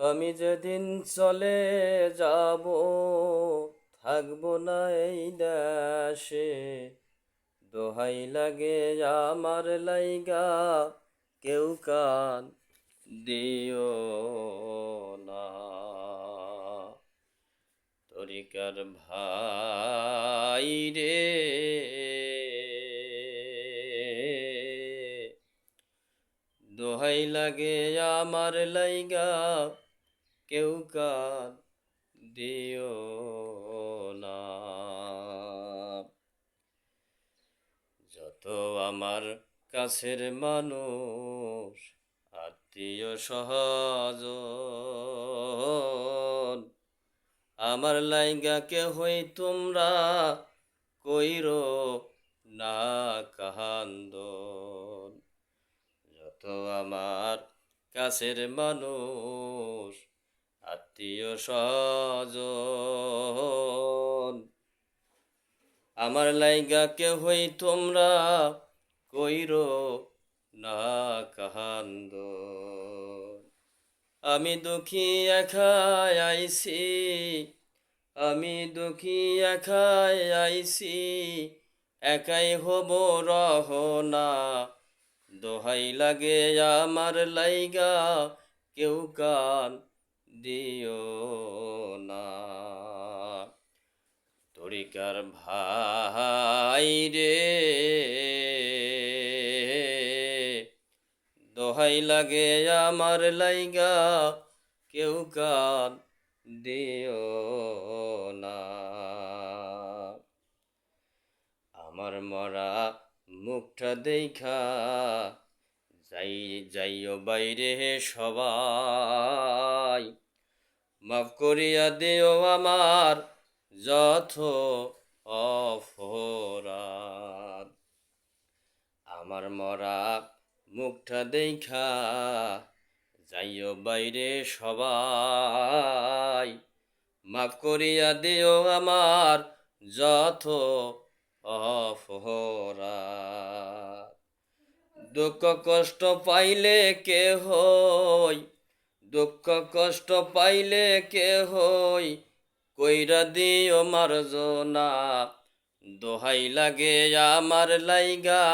আমি যেদিন চলে যাব, থাকব না এই দেশে। দোহাই লাগে আমার লাইগা, কেউ কান দিও না। তরিকার ভাই রে। দোহাই লাগে আমার লাইগা কেউ কান দিও না। যত আমার কাছের মানুষ, আত্মীয় সহজ আমার লাইগা কে হই তোমরা কইর না কাহান্দন যত আমার কাছের মানুষ আত্মীয় স্বজন, আমার লাইগা কে হই তোমরা কইর না কাহান্দ আমি দুঃখী একাই আইছি, আমি দুঃখী একাই আইছি, একাই হব রহনা। দোহাই লাগে আমার লাইগা কেউ কান দিও না। তরিকার ভাই রে, দোহাই লাগে আমার লাইগা, কেউ কান দিও না। আমার মরা মুখটা দেখা, যাই যাইও বাইরে সবাই। মাফ করিয়া দিও আমার যথ অপরাধ। আমার মরা মুখটা দেখা যাইও বাইরে সবাই। মাফ করিয়া দিও আমার যথ অপরাধ। দুঃখ কষ্ট পাইলে কে হই দুঃখ কষ্ট পাইলে কে হই কইরা দিও মারজনা। দোহাই লাগে আমার লাইগা,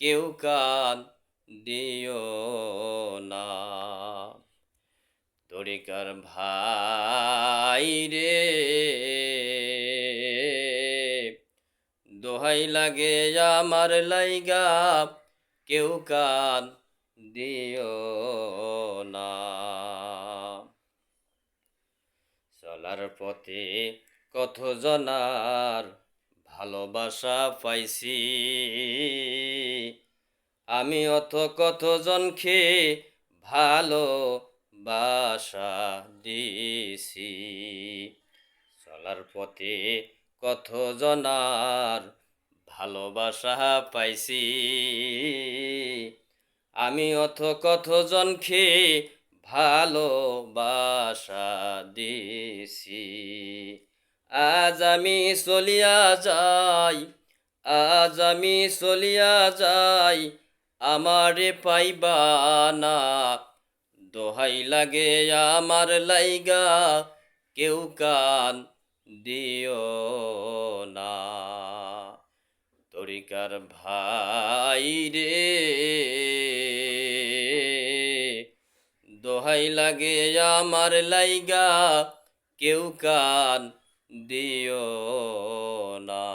কেউ কান দিও না। তরিকার ভাই রে, দোহাই লাগে আমার লাইগা, কেউ কান দিও না চলার পথে কত জনার ভালোবাসা পাইছি। আমি অত জনকে ভালো বাসা দিছি। চলার পথে কত জনার ভালোবাসা পাইছি। আমি অত জনকে ভালোবাসা দিছি। আজ আমি চলিয়া যাই, আজ আমি চলিয়া যাই, আমারে পাইবা না। দোহাই লাগে আমার লাইগা, কেউ কান দিও না। তরিকার ভাই রে। দোহাই লাগে আমার লাইগা কেউ কান দিও না।